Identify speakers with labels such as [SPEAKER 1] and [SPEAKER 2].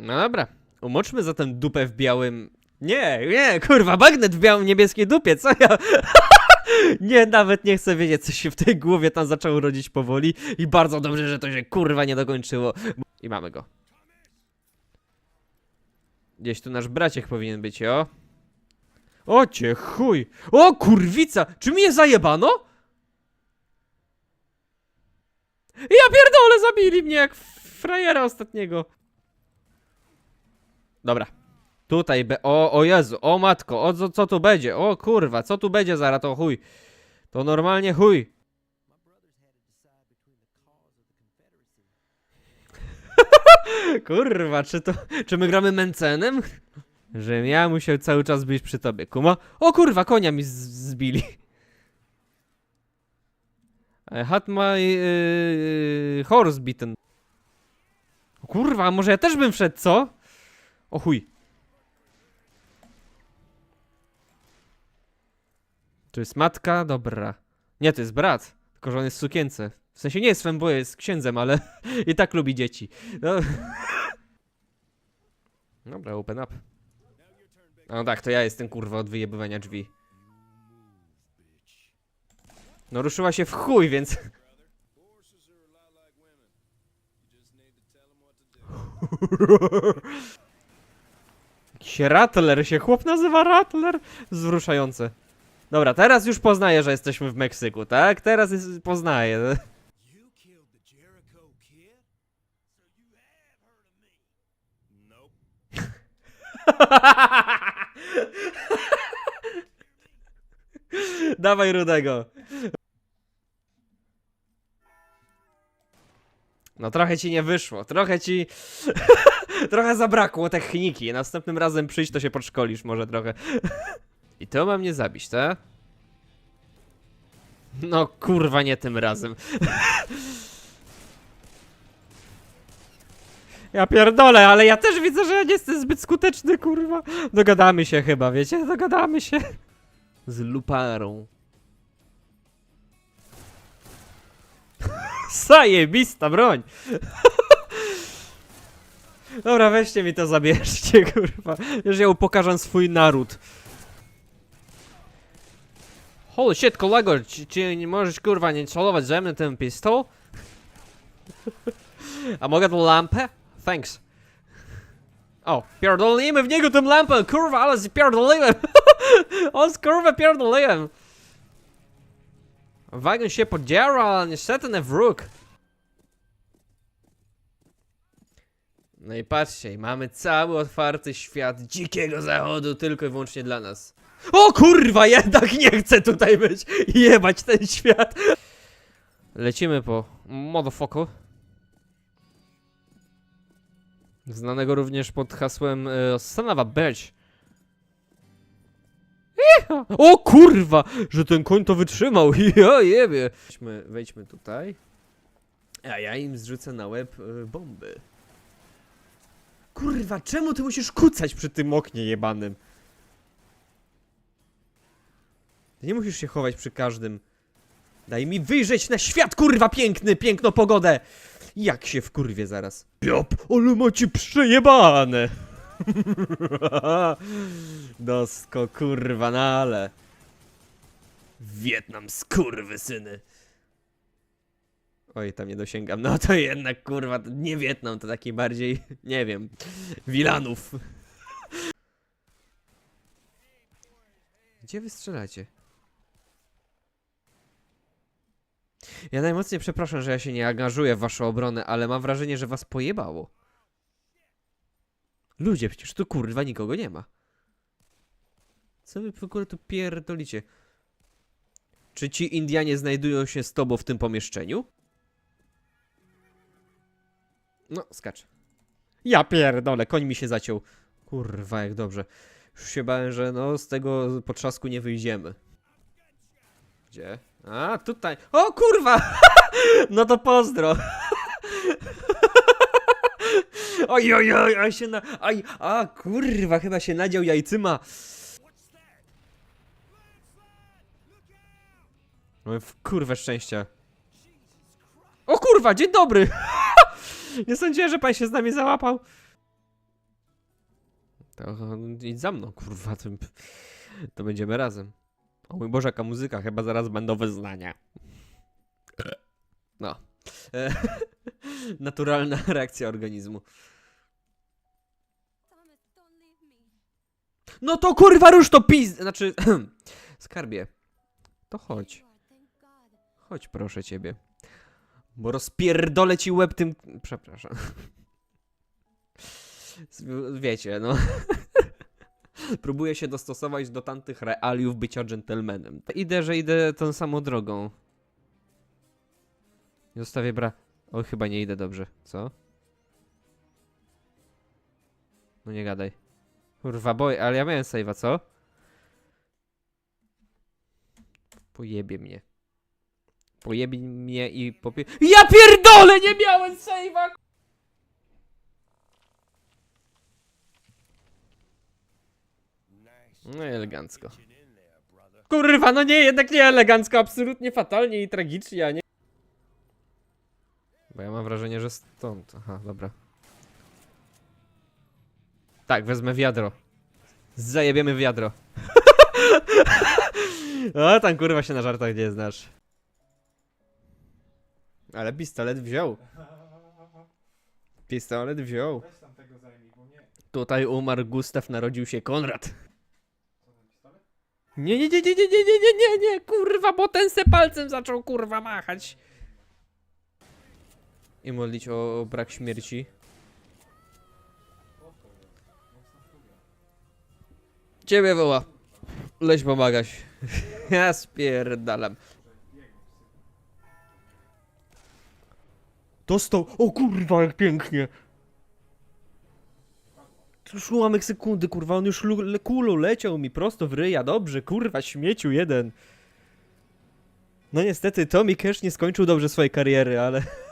[SPEAKER 1] No dobra, umoczmy zatem dupę w białym... Nie, nie, kurwa, bagnet w białym niebieskiej dupie, co ja... nie, nawet nie chcę wiedzieć, co się w tej głowie tam zaczęło rodzić powoli i bardzo dobrze, że to się kurwa nie dokończyło. I mamy go. Gdzieś tu nasz braciek powinien być, o. O cię chuj! O kurwica! Czy mnie zajebano? Ja pierdolę, zabili mnie jak frajera ostatniego. Dobra. Tutaj be... O, o Jezu, o matko, o co, co tu będzie? O kurwa, co tu będzie zaraz, to chuj. To normalnie chuj. Kurwa, czy to... Czy my gramy Mencenem? Żebym ja musiał cały czas być przy tobie, kuma? O kurwa, konia mi zbili. I had my yy, horse beaten. Kurwa, może ja też bym wszedł, co? O chuj. To jest matka? Dobra. Nie, to jest brat. Tylko, że on jest w sukience. W sensie nie jest fanboy, jest księdzem, ale i tak lubi dzieci. No. Dobra, open up. No tak, to ja jestem kurwa od wyjebywania drzwi. No ruszyła się w chuj, więc... Jakiś Rattler się chłop nazywa Rattler? Wzruszające. Dobra, teraz już poznaję, że jesteśmy w Meksyku, tak? Teraz jest, poznaję. Dawaj rudego. No trochę ci nie wyszło, trochę ci... trochę zabrakło techniki. Następnym razem przyjść, to się podszkolisz może trochę. I to ma mnie zabić, tak? No kurwa, nie tym razem. Ja pierdolę, ale ja też widzę, że ja nie jestem zbyt skuteczny, kurwa. Dogadamy się chyba, wiecie? Dogadamy się. Z luparą. Zajebista broń! Dobra, weźcie mi to zabierzcie, kurwa. Już ja upokarzam swój naród. Holy shit, kolego, czy, czy nie możesz kurwa nie celować ze mnie ten pistol? A mogę tą lampę? Thanks. O, pierdolimy w niego tę lampę, kurwa, ale spierdoliłem! On kurwa pierdoliłem! Wagon się podziała, ale niestety nie wróg. No i patrzcie, i mamy cały otwarty świat dzikiego zachodu tylko i wyłącznie dla nas. O kurwa, jednak nie chcę tutaj być! Jebać ten świat! Lecimy po motherfucker. Znanego również pod hasłem e, Son of a bitch. O kurwa, że ten koń to wytrzymał. Ja jebie. Wejdźmy, wejdźmy tutaj. A ja im zrzucę na łeb e, bomby. Kurwa, czemu ty musisz kucać przy tym oknie jebanym? Ty nie musisz się chować przy każdym. Daj mi wyjrzeć na świat, kurwa piękny, piękną pogodę! Jak się w kurwie zaraz. Jop, ale macie przejebane! Dosko kurwa nale. Wietnam skurwy syny. Oj, tam nie dosięgam. No to jednak kurwa, nie Wietnam, to taki bardziej, nie wiem, Wilanów. Gdzie wy strzelacie? Ja najmocniej przepraszam, że ja się nie angażuję w waszą obronę, ale mam wrażenie, że was pojebało. Ludzie, przecież tu kurwa nikogo nie ma. Co wy w ogóle tu pierdolicie? Czy ci Indianie znajdują się z tobą w tym pomieszczeniu? No, skacz. Ja pierdolę, koń mi się zaciął. Kurwa, jak dobrze. Już się bałem, że no z tego potrzasku nie wyjdziemy. Gdzie? A, tutaj. O kurwa! No to pozdro. Oj, oj, oj, oj się na... Aj, a kurwa, chyba się nadział jajcyma. No w kurwę szczęścia. O kurwa, dzień dobry! Nie sądziłem, że pan się z nami załapał. To idź za mną, kurwa, to będziemy razem. O mój Boże, jaka muzyka, chyba zaraz będą wyznania. No. E, Naturalna reakcja organizmu. No to kurwa rusz to pizd... Znaczy, skarbie. To chodź. Chodź proszę ciebie. Bo rozpierdolę ci łeb tym... Przepraszam. Wiecie, no. Próbuję się dostosować do tamtych realiów bycia dżentelmenem. Idę, że idę tą samą drogą. Zostawię bra... O, chyba nie idę dobrze. Co? No nie gadaj. Kurwa, boj, ale ja miałem save'a, co? Pojebie mnie. Pojebie mnie i popie... Ja pierdolę, nie miałem save'a! No elegancko. Kurwa, no nie, jednak nie elegancko, absolutnie fatalnie i tragicznie, a nie... Bo ja mam wrażenie, że stąd. Aha, dobra. Tak, wezmę wiadro. Zajebiemy wiadro. o, tam kurwa się na żartach nie znasz. Ale pistolet wziął. Pistolet wziął. Tutaj umarł Gustaw, narodził się Konrad. Nie, nie, nie, nie, nie, nie, nie, nie, nie, nie, kurwa, bo ten se palcem zaczął kurwa machać. I modlić o, o brak śmierci. Ciebie woła. Leś pomagać. ja spierdalam. Dostał. O kurwa, jak pięknie. To już ułamek sekundy, kurwa, on już le- leciał mi prosto w ryja, dobrze, kurwa, śmieciu jeden. No niestety, Tommy Cash nie skończył dobrze swojej kariery, ale